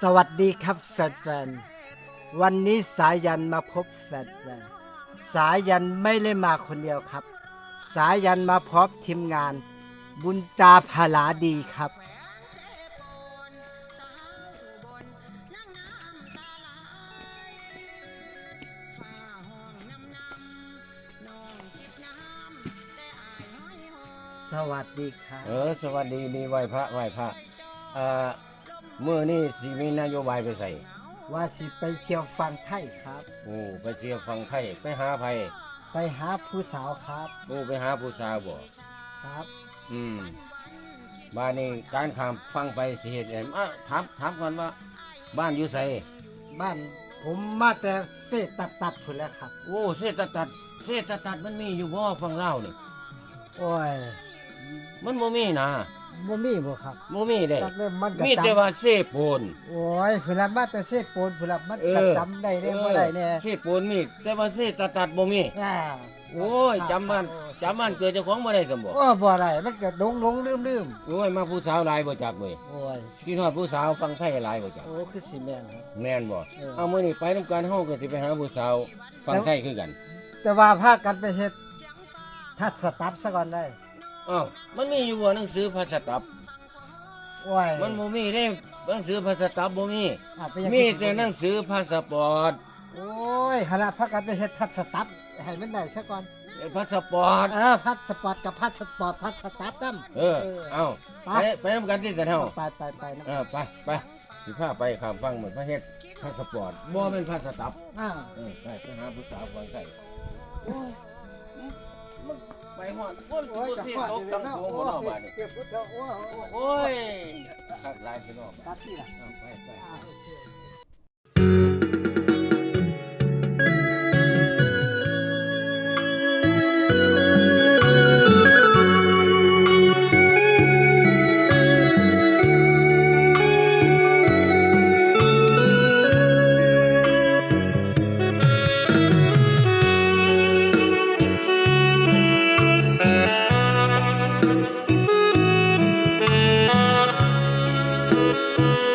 สวัสดีครับแฟนๆ วันนี้สายันมาพบแฟนๆ สายันไม่ได้มาคนเดียวครับ สายันมาพร้อมทีมงาน บุญตาพลาดีครับ สวัสดีครับเออ สวัสดีดีไหว้พระไหว้พระเอ่อเมื่อนี่สิมีนโยบายไปใส่ว่าสิไปเที่ยวฟังไทยครับ โอ้ไปเที่ยวฟังไทยไปหาไผไปหาผู้สาวครับโอ้ไปหาผู้สาวบ่ครับอืมบ้านนี้การข้ามฟังไปสิเฮ็ดแหมอะถามถามก่อนว่า บ้านอยู่ไสบ้านผมมาแต่เศษตัดตัดๆพุ่นแหล้วครับ โอ้เศรษฐตัดเศรษฐตัดมันมีอยู่บ่ฟังเล่าวนี่โอ้ย มันบ่มีนะบ่มีบ่ครับบ่มีเด้จักเริ่มมันก็มีแต่จำว่าเสพโปนโอ้ยพุ่นละมาแต่เศษโปนพุ่นละมันเอก็อจำได้เด้บ่ได้แน่เสพโปนมีแต่ว่าเศรษฐตัดบ่มี อ่าโอ้ยจำบ้านจำบ้านเกิดเจ้าของบ่ได้สมบ่โอ้บ่ได้มันก็หลงหลงลืมลืมโอ้ยมาผู้สาวหลายบ่จักเว้ยโอ้ยคิดฮอดผู้สาวฟังไทยหลายบ่จักโอ้คือสิแม่นครับ แม่นบ่เออเอามื้อนี้ไปนํกันเฮาก็สิไปหาผู้สาวฟังไทยคือกัน แต่ว่าพากันไปเฮ็ดทัดสตับซะก่อนได้ อ้าวมันมีอยู่บ่หนังสือภาษาตับ โอ้ยมันบ่มีเด้หนังสือภาษาตับบ่มี อะไปยังมีแต่หนังสือพาสปอร์ตโอ้ยหนนาพากันไปเฮ็ดทัดสตับให้มันได้ซะก่อนไอ้พาสปอร์ตเออพัดสปอร์ตกับพัดสปอร์ตพัดสตับนำเออ เอาไปไปไปนํกันที่ซั่นเฮาไปไปไปนะเออไปไปสิพาไปข้ามฟังเหมือนพระเฮ็ดพาสปอร์ตบ่แม่นพาสตับอ้าวเออไปไปหาผู้สาวฟังไทยโอ้ยมัน ไปหอดคนโอ้ยผู้กับที่ตกทั้งหัวโอ้บ่เราบ้านนี่เก็บพุทธโอ้ยโอ้ยคักหลายพี่น้องตัดที่ละเอาไปไป อ่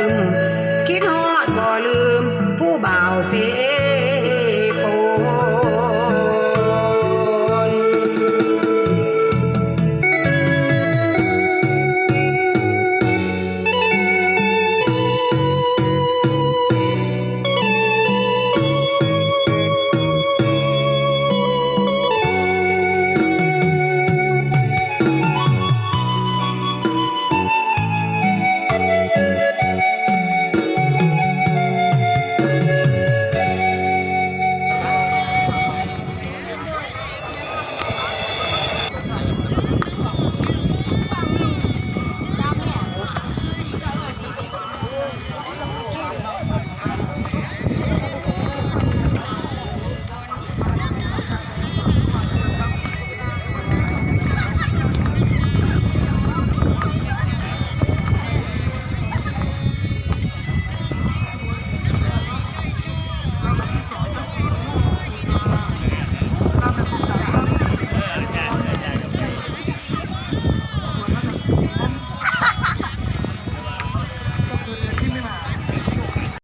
จึง คิดฮอดบ่ลืม ผู้บ่าวเสพ